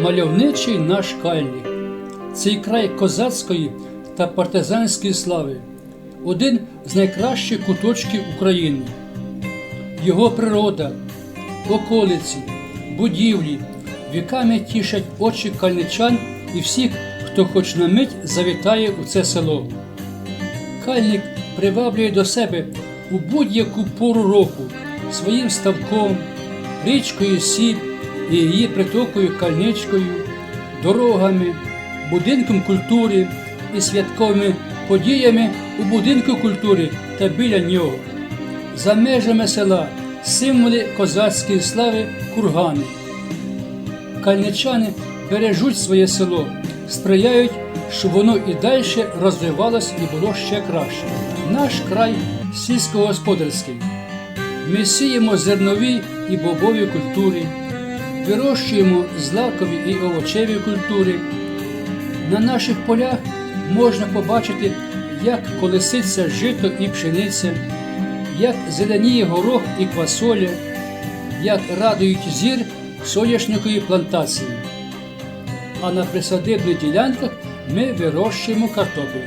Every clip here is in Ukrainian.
мальовничий наш кальник, цей край козацької та партизанської слави, один з найкращих куточків України. Його природа, околиці, будівлі віками тішать очі кальничан і всіх, хто хоч на мить завітає у це село. Кальник приваблює до себе у будь-яку пору року своїм ставком, річкою Сіб і її притокою кальничкою, дорогами, будинком культури і святковими подіями у будинку культури та біля нього. За межами села символи козацької слави кургани. Кальничани бережуть своє село, сприяють, щоб воно і далі розвивалось і було ще краще. Наш край сільськогосподарський. Ми сіємо зернові і бобові культури, вирощуємо злакові і овочеві культури. На наших полях можна побачити, як колеситься жито і пшениця, як зеленіє горох і квасоля, як радують зір соняшникові плантації. А на присадибних ділянках ми вирощуємо картоплю.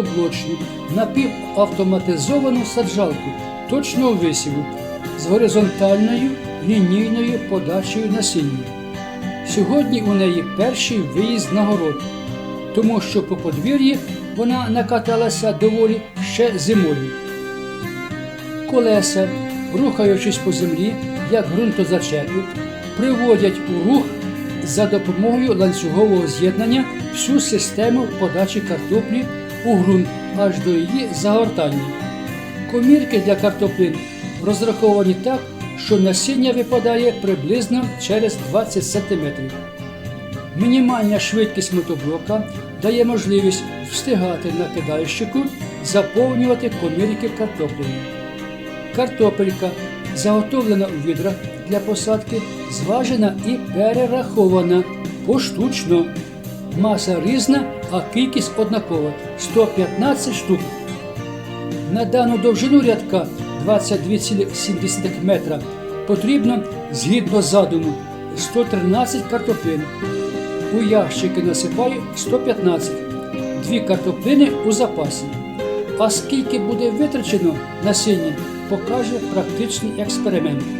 Мотоблочну, напівавтоматизовану саджалку точного висіву з горизонтальною лінійною подачею насіння. Сьогодні у неї перший виїзд на город, тому що по подвір'ї вона накаталася доволі ще зимою. Колеса, рухаючись по землі, як ґрунтозачепи, приводять у рух за допомогою ланцюгового з'єднання всю систему подачі картоплі у ґрунт аж до її загортання. Комірки для картоплин розраховані так, що насіння випадає приблизно через 20 см. Мінімальна швидкість мотоблока дає можливість встигати на кидальщику заповнювати комірки картоплею. Картопелька, заготовлена у відрах для посадки, зважена і перерахована поштучно. Маса різна, а кількість однакова 115 штук. На дану довжину рядка 22,7 метра потрібно, згідно задуму, 113 картоплин. У ящики насипаю 115, дві картоплини у запасі. А скільки буде витрачено насіння, покаже практичний експеримент.